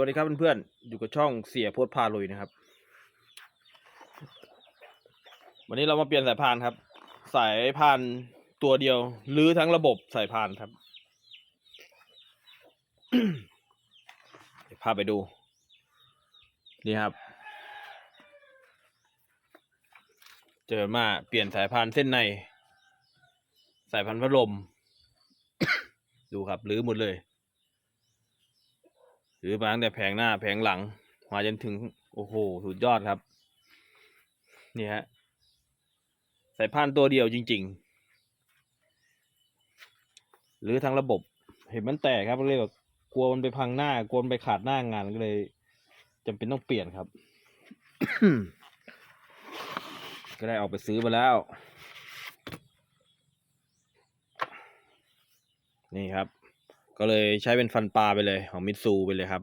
วัสดีครับเพื่อนๆ อยู่กับช่องเสียโพดพาลุยนะครับ วันนี้เรามาเปลี่ยนสายพานครับ สายพานตัวเดียวหรือทั้งระบบสายพานครับเดี๋ยวพาไปดู นี่ครับ เจอมาเปลี่ยนสายพานเส้นใน สายพานพัดลม ดูครับรื้อหมดเลย ถือมาตั้งแต่แผงหน้าแผงหลัง มาจนถึงโอ้โหสุดยอดครับ นี่ฮะสายพานตัวเดียวจริง ๆ หรือทั้งระบบ เห็นมันแตกครับก็เลยแบบกลัวมันไปพังหน้ากลัวมันไปขาดหน้างานก็เลยจำเป็นต้องเปลี่ยนครับ ก็ได้ออกไปซื้อมาแล้ว นี่ครับ ก็เลยใช้เป็นฟันปลาไปเลยของมิตซูไปเลยครับ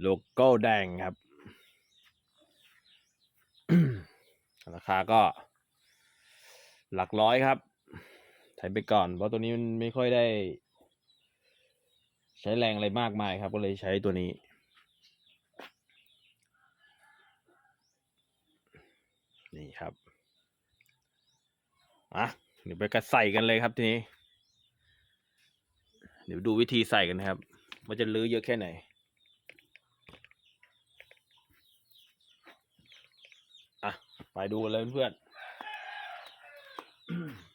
โลโก้แดงครับ ราคาก็ หลักร้อยครับใช้ไปก่อน เพราะตัวนี้มันไม่ค่อยได้ ใช้แรงอะไรมากมายครับ ก็เลยใช้ตัวนี้นี่ครับอะเดี๋ยวไปกระใส่กันเลยครับทีนี้ เดี๋ยวดูวิธีใส่กันนะครับ มันจะลื้อเยอะแค่ไหน อะ ไปดูกันเลยเพื่อน mm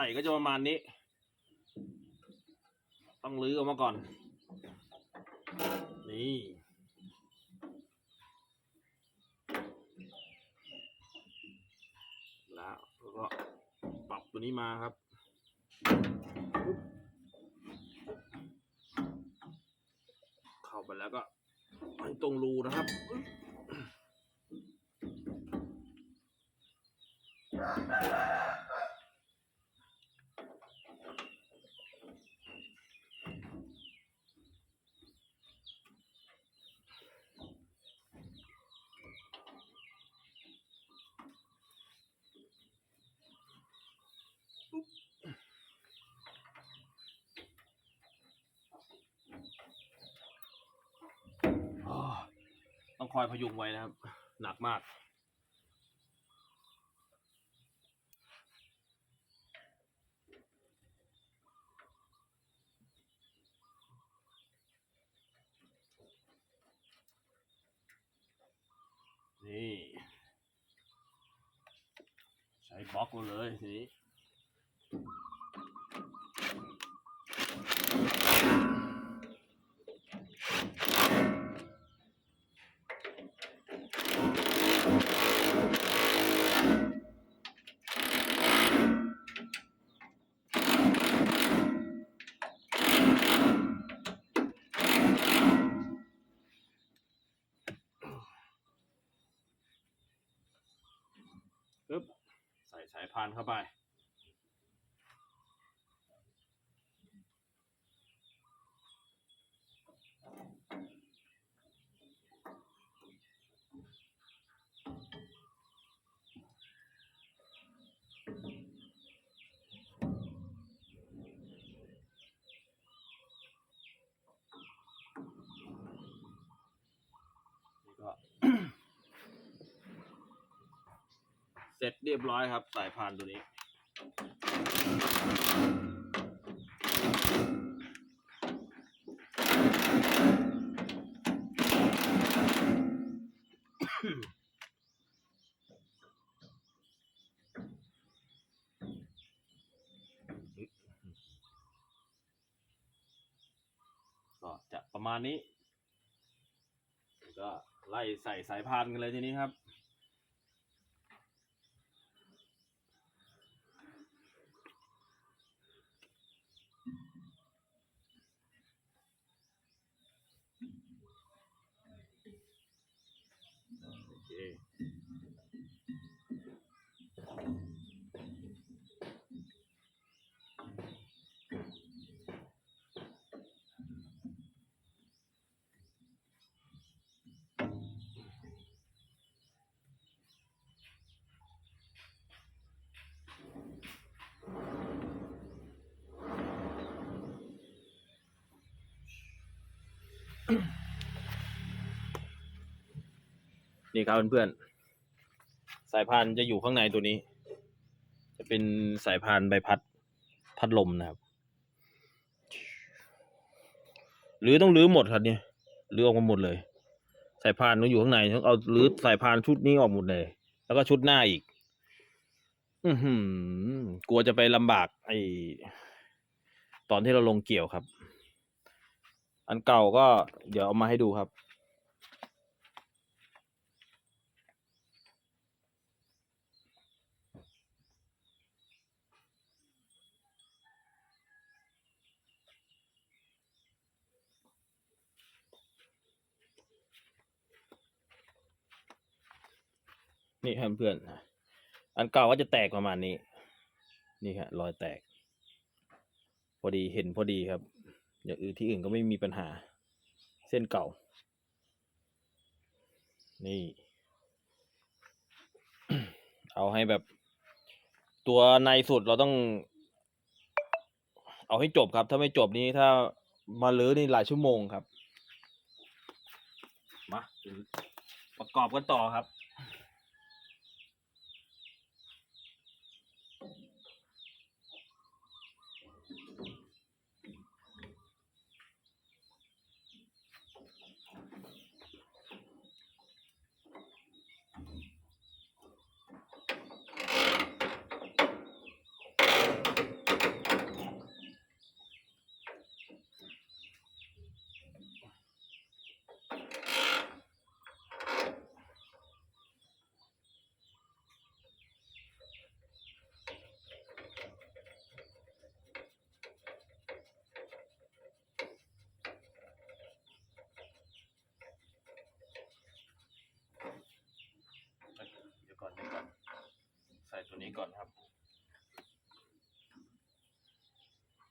ส่ก็จะประมาณนี้ ต้องลื้อออกมาก่อน นี่แล้วแล้วก็ปรับตัวนี้มาครับเข้าไปแล้วก็ตรงรูนะครับ คอยพยุงไว้นะครับ หนักมาก นี่ ใช้บล็อกเลยทีนี้ ปึ๊บ ใส่สายพานเข้าไป นี่ก็ เสร็จเรียบร้อยครับ สายพานตัวนี้ ก็จะประมาณนี้ ก็ไล่ใส่สายพานกันเลยทีนี้ครับ นี่ครับเพื่อนๆสายพานจะอยู่ข้างในตัวนี้ จะเป็นสายพานใบพัดพัดลมนะครับหรือต้องรื้อหมดครับเนี่ยรื้อออกมาหมดเลย สายพานต้องอยู่ข้างในต้องเอารื้อสายพานชุดนี้ออกหมดเลย แล้วก็ชุดหน้าอีก อือกลัวจะไปลำบาก ไอตอนที่เราลงเกี่ยวครับ อันเก่าก็เดี๋ยวเอามาให้ดูครับ นี่ครับเพื่อน อันเก่าก็จะแตกประมาณนี้ นี่ครับรอยแตก พอดีเห็นพอดีครับ อย่างอื่นที่อื่นก็ไม่มีปัญหา เส้นเก่า นี่ เอาให้แบบ ตัวในสุดเราต้อง เอาให้จบครับ ถ้าไม่จบนี้ถ้ามาลื้อนี่หลายชั่วโมงครับ มา ประกอบกันต่อครับ เดี๋ยวก่อนเดี๋ยวก่อน ใส่ตัวนี้ก่อนครับ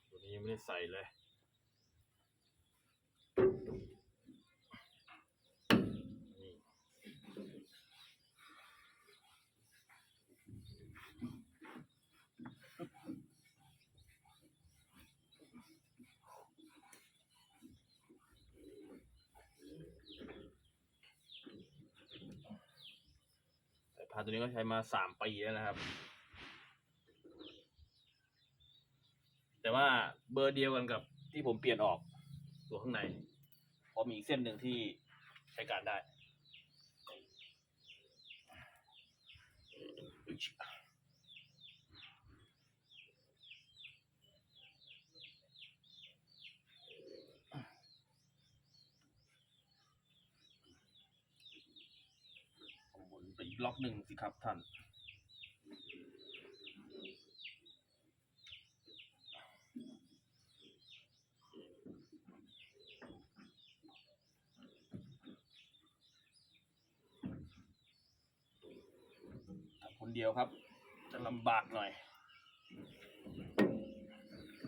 ตัวนี้ยังไม่ได้ ใส่เลยนี่พานตัวนี้ก็ใช้มาสามปีแล้วนะครับ แต่ ว่าเบอร์เดียวกันกับที่ผมเปลี่ยนออกตัวข้างในเพราะมีอีกเส้นหนึ่งที่ใช้การได้หมุนไปอีกล็อกหนึ่งสิครับท่าน คนเดียวครับ จะลำบากหน่อย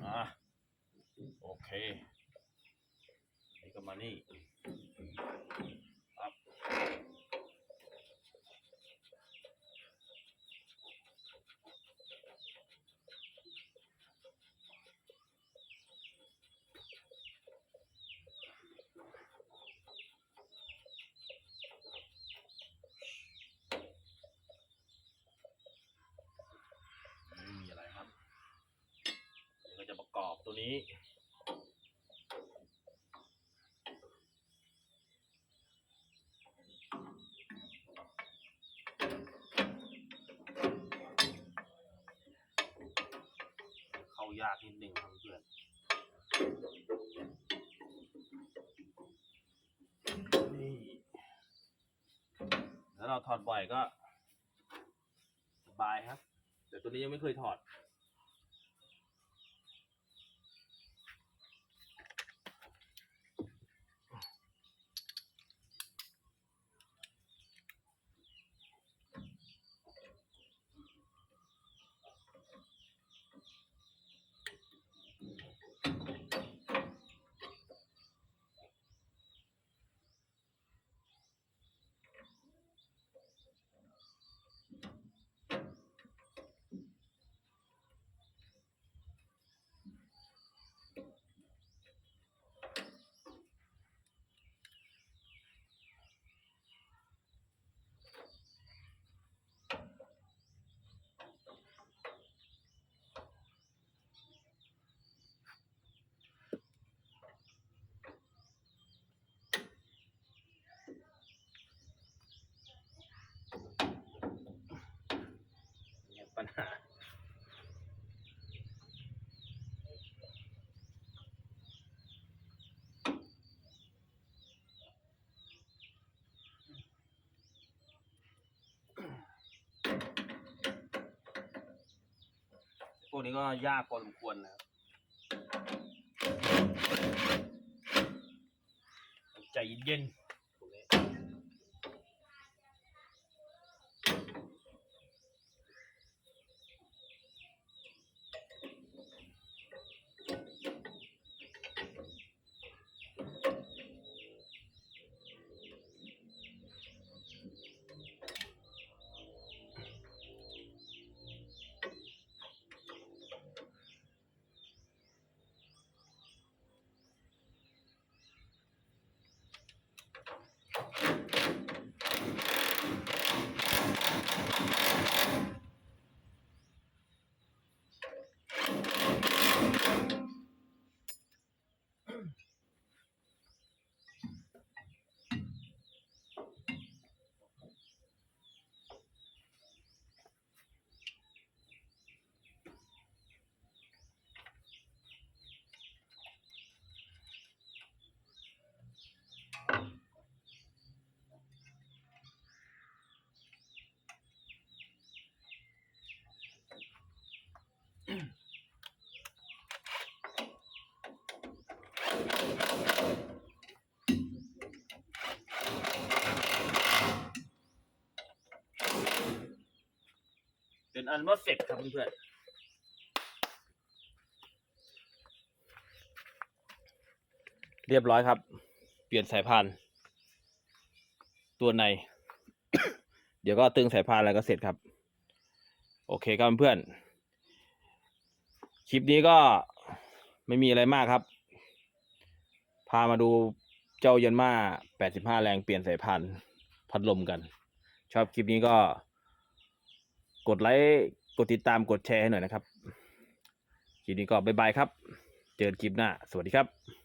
อ่าโอเคนี่ก็มานี่ ครับ ไม่มีอะไรครับ เดี๋ยวก็จะประกอบตัวนี้ เข้า ยากนิดหนึ่งครับเพื่อนนี่แล้วเราถอดบ่อยก็สบายครับ แต่ตัวนี้ยังไม่เคยถอด วกนี้ก็ยากพอสมควรนะครับใจเย็นๆ เป็นอันว่าเสร็จครับเพื่อนเรียบร้อยครับ เปลี่ยนสายพาน ตัวใน เดี๋ยวก็ตึงสายพานอะไรก็เสร็จครับ โอเคครับเพื่อน คลิปนี้ก็ไม่มีอะไรมากครับ พามาดูเจ้ายันมา 85 แรงเปลี่ยนสายพานพัดลมกัน ชอบคลิปนี้ก็ กดไลค์กดติดตามกดแชร์ให้หน่อยนะครับคลิปนี้ก็บ๊ายบายครับ เจอกันคลิปหน้า สวัสดีครับ